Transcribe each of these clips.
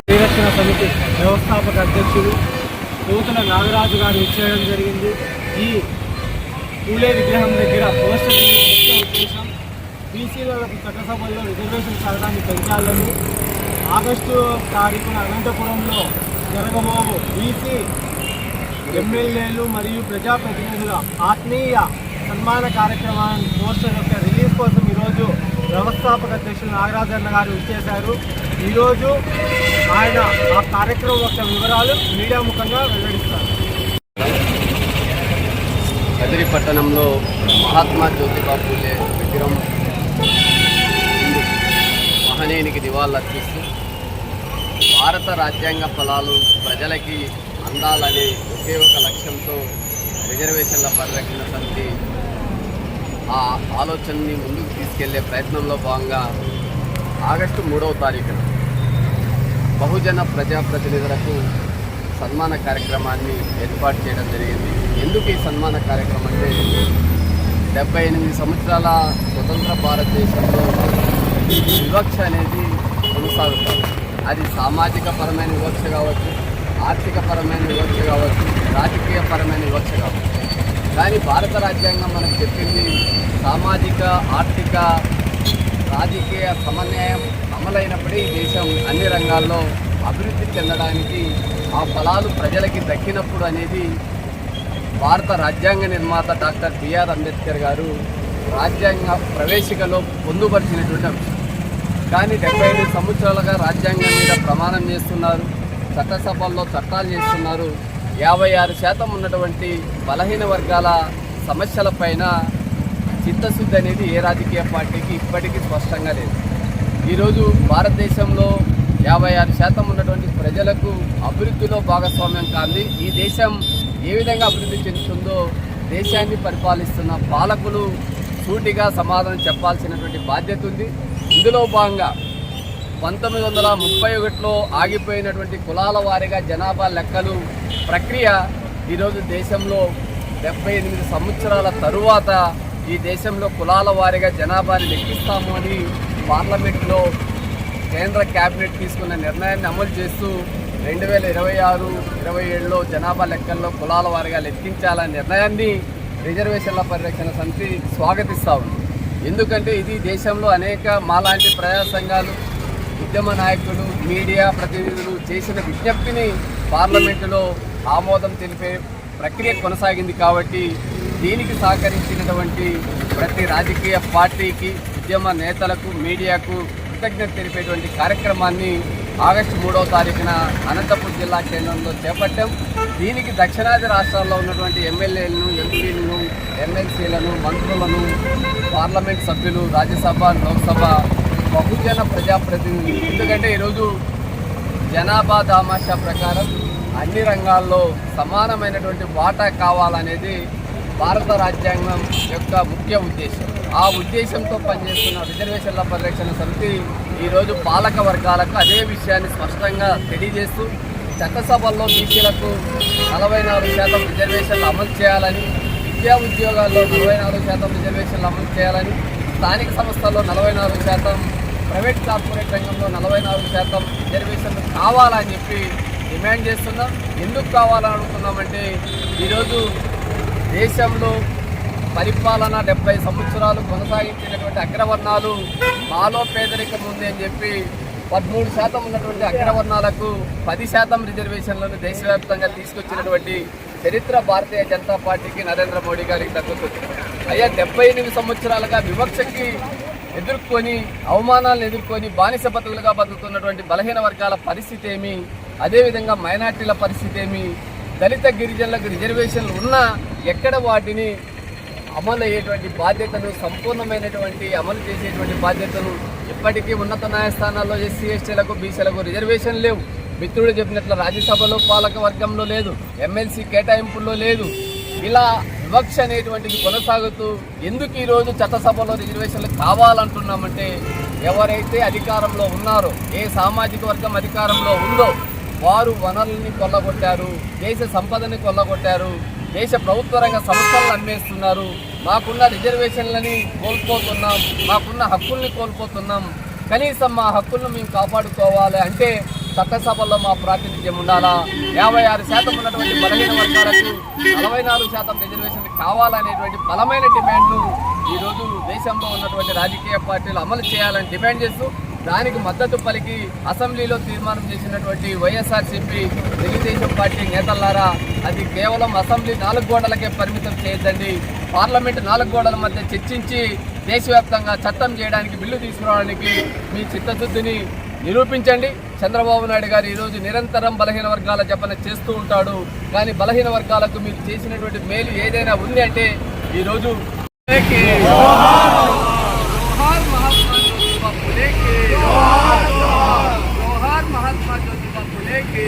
పరిరక్షణ సమితి వ్యవస్థాపక అధ్యక్షుడు నూతన నాగరాజు గారు ఇచ్చేయడం జరిగింది. ఈ పూలే విగ్రహం దగ్గర పోస్టర్ ముఖ్య ఉద్దేశం బీసీలకు చట్టసభల్లో రిజర్వేషన్ శాతాన్ని పెంచాలని ఆగస్టు తారీఖున అనంతపురంలో జరగబోవు బీసీ ఎమ్మెల్యేలు మరియు ప్రజాప్రతినిధుల ఆత్మీయ సన్మాన కార్యక్రమాన్ని పోస్టర్ యొక్క రిలీజ్ కోసం ఈరోజు వ్యవస్థాపక అధ్యక్షులు నాగరాజన్న గారు ఇచ్చేశారు ఈరోజు ఆయన ఆ కార్యక్రమం యొక్క వివరాలు మీడియా ముఖంగా వెల్లడిస్తారు. కదిరి పట్టణంలో మహాత్మా జ్యోతిబా పూలే విగ్రహం మహనేనికి మహనీయునికి నివాళులర్పిస్తూ భారత రాజ్యాంగ ఫలాలు ప్రజలకి అందాలనే ఒకే ఒక లక్ష్యంతో రిజర్వేషన్ల పరిరక్షణ సమితి ఆ ఆలోచనని ముందుకు తీసుకెళ్ళే ప్రయత్నంలో భాగంగా ఆగస్టు మూడవ తారీఖున బహుజన ప్రజాప్రతినిధులకు సన్మాన కార్యక్రమాన్ని ఏర్పాటు చేయడం జరిగింది. ఎందుకు ఈ సన్మాన కార్యక్రమం అంటే డెబ్బై ఎనిమిది సంవత్సరాల స్వతంత్ర భారతదేశంలో వివక్ష అనేది కొనసాగుతుంది. అది సామాజిక పరమైన వివక్ష కావచ్చు ఆర్థిక పరమైన వివక్ష కావచ్చు రాజకీయ పరమైన వివక్ష కావచ్చు. కానీ భారత రాజ్యాంగం మనకు చెప్పింది సామాజిక ఆర్థిక రాజకీయ సమన్వయం అమలైనప్పుడే ఈ దేశం అన్ని రంగాల్లో అభివృద్ధి చెందడానికి ఆ ఫలాలు ప్రజలకి దక్కినప్పుడు అనేది భారత రాజ్యాంగ నిర్మాత డాక్టర్ బిఆర్ అంబేద్కర్ గారు రాజ్యాంగ ప్రవేశికలో పొందుపరిచినటువంటి అంశం. కానీ డెబ్బై ఐదు సంవత్సరాలుగా రాజ్యాంగం మీద ప్రమాణం చేస్తున్నారు చట్టసభల్లో చట్టాలు చేస్తున్నారు. యాభై ఆరు శాతం ఉన్నటువంటి బలహీన వర్గాల సమస్యలపైన చిత్తశుద్ధి అనేది ఏ రాజకీయ పార్టీకి ఇప్పటికీ స్పష్టంగా లేదు. ఈరోజు భారతదేశంలో యాభై ఆరు శాతం ఉన్నటువంటి ప్రజలకు అభివృద్ధిలో భాగస్వామ్యం కాంది. ఈ దేశం ఏ విధంగా అభివృద్ధి చెందుతుందో దేశాన్ని పరిపాలిస్తున్న పాలకులు సూటిగా సమాధానం చెప్పాల్సినటువంటి బాధ్యత ఉంది. ఇందులో భాగంగా పంతొమ్మిది వందల ముప్పై ఒకటిలో ఆగిపోయినటువంటి కులాల వారీగా జనాభా లెక్కలు ప్రక్రియ ఈరోజు దేశంలో డెబ్బై ఎనిమిది సంవత్సరాల తరువాత ఈ దేశంలో కులాల వారీగా జనాభాని లెక్కిస్తాము అని పార్లమెంట్లో కేంద్ర కేబినెట్ తీసుకున్న నిర్ణయాన్ని అమలు చేస్తూ రెండు వేల ఇరవై ఆరు ఇరవై ఏడులో జనాభా లెక్కల్లో కులాల వారీగా లెక్కించాలనే నిర్ణయాన్ని రిజర్వేషన్ల పరిరక్షణ సమితి స్వాగతిస్తా ఉంది. ఎందుకంటే ఇది దేశంలో అనేక మాలాంటి ప్రజా సంఘాలు ఉద్యమ నాయకులు మీడియా ప్రతినిధులు చేసిన విజ్ఞప్తిని పార్లమెంటులో ఆమోదం తెలిపే ప్రక్రియ కొనసాగింది కాబట్టి దీనికి సహకరించినటువంటి ప్రతి రాజకీయ పార్టీకి ఉద్యమ నేతలకు మీడియాకు కృతజ్ఞత తెలిపేటువంటి కార్యక్రమాన్ని ఆగస్టు మూడవ తారీఖున అనంతపురం జిల్లా కేంద్రంలో చేపట్టాం. దీనికి దక్షిణాది రాష్ట్రాల్లో ఉన్నటువంటి ఎమ్మెల్యేలను ఎంపీలను ఎమ్మెల్సీలను మంత్రులను పార్లమెంట్ సభ్యులు రాజ్యసభ లోక్సభ బహుజన ప్రజాప్రతినిధులు ఎందుకంటే ఈరోజు జనాభా దామాషా ప్రకారం అన్ని రంగాల్లో సమానమైనటువంటి వాటా కావాలనేది భారత రాజ్యాంగం యొక్క ముఖ్య ఉద్దేశం. ఆ ఉద్దేశంతో పనిచేస్తున్న రిజర్వేషన్ల పరిరక్షణ సమితి ఈరోజు పాలక వర్గాలకు అదే విషయాన్ని స్పష్టంగా తెలియజేస్తూ చట్టసభల్లో బీసీలకు నలభై నాలుగు శాతం రిజర్వేషన్లు అమలు చేయాలని విద్యా ఉద్యోగాల్లో నలభై నాలుగు శాతం రిజర్వేషన్లు అమలు చేయాలని స్థానిక సంస్థల్లో నలభై నాలుగు శాతం ప్రైవేట్ కార్పొరేట్ రంగంలో నలభై నాలుగు శాతం రిజర్వేషన్లు కావాలని చెప్పి డిమాండ్ చేస్తున్నాం. ఎందుకు కావాలని అడుగుతున్నామంటే ఈరోజు దేశంలో పరిపాలన డెబ్బై సంవత్సరాలు కొనసాగించినటువంటి అగ్రవర్ణాలు మాలో పేదరికం ఉంది అని చెప్పి పదమూడు శాతం ఉన్నటువంటి అగ్రవర్ణాలకు పది శాతం రిజర్వేషన్లను దేశవ్యాప్తంగా తీసుకొచ్చినటువంటి చరిత్ర భారతీయ జనతా పార్టీకి నరేంద్ర మోడీ గారికి దక్కుతుంది అయ్యా డెబ్బై ఎనిమిది సంవత్సరాలుగా వివక్షకి ఎదుర్కొని అవమానాలను ఎదుర్కొని బానిస బతుకులుగా బతుకుతున్నటువంటి బలహీన వర్గాల పరిస్థితి ఏమి? అదేవిధంగా మైనార్టీల పరిస్థితి ఏమి? దళిత గిరిజనులకు రిజర్వేషన్లు ఉన్నా ఎక్కడ వాటిని అమలు అయ్యేటువంటి బాధ్యతను సంపూర్ణమైనటువంటి అమలు చేసేటువంటి బాధ్యతను ఇప్పటికీ ఉన్నత న్యాయస్థానాల్లో ఎస్సీ ఎస్టీలకు బీసీలకు రిజర్వేషన్ లేవు. మిత్రుడు చెప్పినట్లు రాజ్యసభలో పాలక వర్గంలో లేదు ఎమ్మెల్సీ కేటాయింపుల్లో లేదు. ఇలా వివక్ష అనేటువంటిది కొనసాగుతూ ఎందుకు ఈరోజు చట్టసభలో రిజర్వేషన్లు కావాలంటున్నామంటే ఎవరైతే అధికారంలో ఉన్నారో ఏ సామాజిక వర్గం అధికారంలో ఉందో వారు వనరుల్ని కొల్లగొట్టారు దేశ సంపదని కొల్లగొట్టారు దేశ ప్రభుత్వ రంగ సంస్థలను అమ్మేస్తున్నారు. మాకున్న రిజర్వేషన్లని కోల్పోతున్నాం మాకున్న హక్కుల్ని కోల్పోతున్నాం. కనీసం మా హక్కులను మేము కాపాడుకోవాలి అంటే చట్టసభల్లో మా ప్రాతినిధ్యం ఉండాలా? యాభై ఆరు శాతం ఉన్నటువంటి బలహీన వర్గాలకు నలభై నాలుగు శాతం రిజర్వేషన్ కావాలనేటువంటి బలమైన డిమాండ్ను ఈరోజు దేశంలో ఉన్నటువంటి రాజకీయ పార్టీలు అమలు చేయాలని డిమాండ్ చేస్తూ దానికి మద్దతు పలికి అసెంబ్లీలో తీర్మానం చేసినటువంటి వైఎస్ఆర్సీపీ తెలుగుదేశం పార్టీ నేతలారా అది కేవలం అసెంబ్లీ నాలుగు గోడలకే పరిమితం చేయొద్దండి. పార్లమెంట్ నాలుగు గోడల మధ్య చర్చించి దేశవ్యాప్తంగా చట్టం చేయడానికి బిల్లు తీసుకురావడానికి మీ చిత్తశుద్ధిని నిరూపించండి. చంద్రబాబు నాయుడు గారు ఈరోజు నిరంతరం బలహీన వర్గాల జపన చేస్తూ ఉంటాడు. కానీ బలహీన వర్గాలకు మీరు చేసినటువంటి మేలు ఏదైనా ఉంది అంటే ఈరోజు జ్యోతిబా ఫులేకి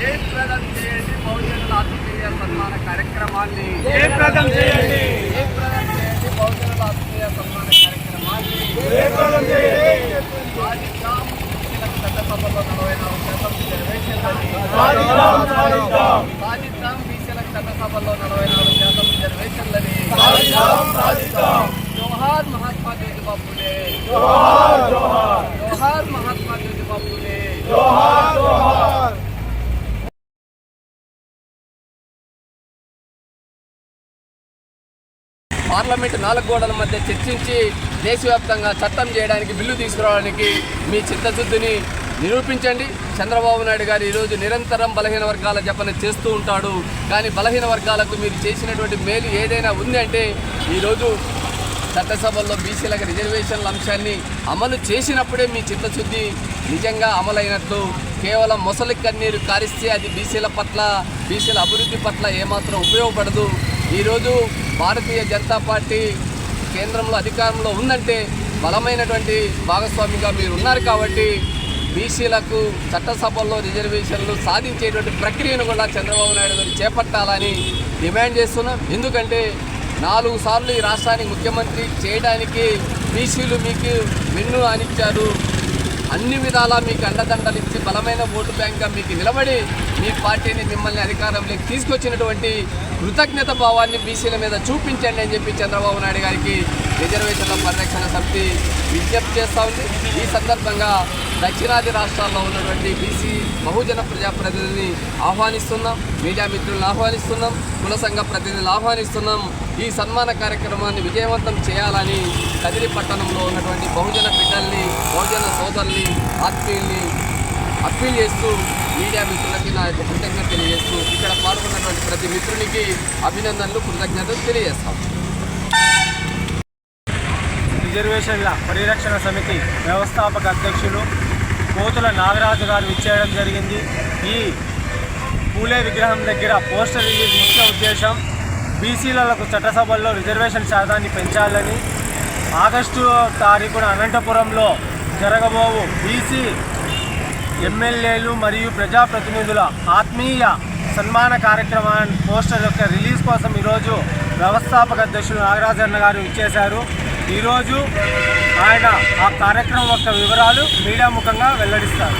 జయప్రదం చేయండి కార్యక్రమాన్ని. జయప్రదం చేయండి. బహుజనుల ఆత్మీయ సన్మాన కార్యక్రమాన్ని సాధిద్దాం బీసీలకు చట్టసభలో నలభై నాలుగు శాతం రిజర్వేషన్లని సాధిద్దాం సాధిద్దాం సాధిద్దాం బీసీలకు చట్టసభలో నలభై నాలుగు శాతం రిజర్వేషన్లని సాధిద్దాం సాధిద్దాం జోహార్ మహాత్మా జ్యోతిబా ఫులే జోహార్ జోహార్ జోహార్ మహాత్మా జ్యోతిబా ఫులే జోహార్ జోహార్ పార్లమెంట్ నాలుగు గోడల మధ్య చర్చించి దేశవ్యాప్తంగా చట్టం చేయడానికి బిల్లు తీసుకురావడానికి మీ చిత్తశుద్ధిని నిరూపించండి. చంద్రబాబు నాయుడు గారు ఈరోజు నిరంతరం బలహీన వర్గాల జపన చేస్తూ ఉంటాడు. కానీ బలహీన వర్గాలకు మీరు చేసినటువంటి మేలు ఏదైనా ఉంది అంటే ఈరోజు చట్టసభల్లో బీసీలకు రిజర్వేషన్ల అంశాన్ని అమలు చేసినప్పుడే మీ చిత్తశుద్ధి నిజంగా అమలైనట్లు. కేవలం మొసలి కన్నీరు కారిస్తే అది బీసీల పట్ల బీసీల అభివృద్ధి పట్ల ఏమాత్రం ఉపయోగపడదు. ఈరోజు భారతీయ జనతా పార్టీ కేంద్రంలో అధికారంలో ఉందంటే బలమైనటువంటి భాగస్వామిగా మీరు ఉన్నారు కాబట్టి బీసీలకు చట్టసభల్లో రిజర్వేషన్లు సాధించేటువంటి ప్రక్రియను కూడా చంద్రబాబు నాయుడు గారు చేపట్టాలని డిమాండ్ చేస్తున్నాం. ఎందుకంటే నాలుగు సార్లు ఈ రాష్ట్రానికి ముఖ్యమంత్రి చేయడానికి బీసీలు మీకు వెన్ను అనిచ్చారు అన్ని విధాలా మీకు అండదండలు ఇచ్చి బలమైన ఓటు బ్యాంక్గా మీకు నిలబడి మీ పార్టీని మిమ్మల్ని అధికారంలోకి తీసుకొచ్చినటువంటి కృతజ్ఞత భావాన్ని బీసీల మీద చూపించండి అని చెప్పి చంద్రబాబు నాయుడు గారికి రిజర్వేషన్ల పరిరక్షణ సమితి విజ్ఞప్తి చేస్తూ ఉంది. ఈ సందర్భంగా దక్షిణాది రాష్ట్రాల్లో ఉన్నటువంటి బీసీ బహుజన ప్రజాప్రతినిధిని ఆహ్వానిస్తున్నాం. మీడియా మిత్రులను ఆహ్వానిస్తున్నాం. కుల సంఘ ప్రతినిధులను ఆహ్వానిస్తున్నాం. ఈ సన్మాన కార్యక్రమాన్ని విజయవంతం చేయాలని కదిరి పట్టణంలో ఉన్నటువంటి బహుజన బిడ్డల్ని బహుజన సోదరుల్ని ఆత్మీయుల్ని అప్పీల్ చేస్తూ మీడియా మిత్రులకి నా యొక్క కృతజ్ఞత తెలియజేస్తూ ఇక్కడ పాల్గొన్నటువంటి ప్రతి మిత్రునికి అభినందనలు కృతజ్ఞతలు తెలియజేస్తాం. రిజర్వేషన్ల పరిరక్షణ సమితి వ్యవస్థాపక అధ్యక్షులు కోతుల నాగరాజు గారు విచ్చేయడం జరిగింది. ఈ పూలే విగ్రహం దగ్గర పోస్టర్ రిలీజ్ ముఖ్య ఉద్దేశం బీసీలకు చట్టసభల్లో రిజర్వేషన్ శాతాన్ని పెంచాలని. ఆగస్టు తారీఖున అనంతపురంలో జరగబోవు బీసీ ఎమ్మెల్యేలు మరియు ప్రజాప్రతినిధుల ఆత్మీయ సన్మాన కార్యక్రమాన్ని పోస్టర్ యొక్క రిలీజ్ కోసం ఈరోజు వ్యవస్థాపక అధ్యక్షులు నాగరాజన్న గారు ఇచ్చేశారు. ఈరోజు ఆయన ఆ కార్యక్రమం యొక్క వివరాలు మీడియా ముఖంగా వెల్లడిస్తారు.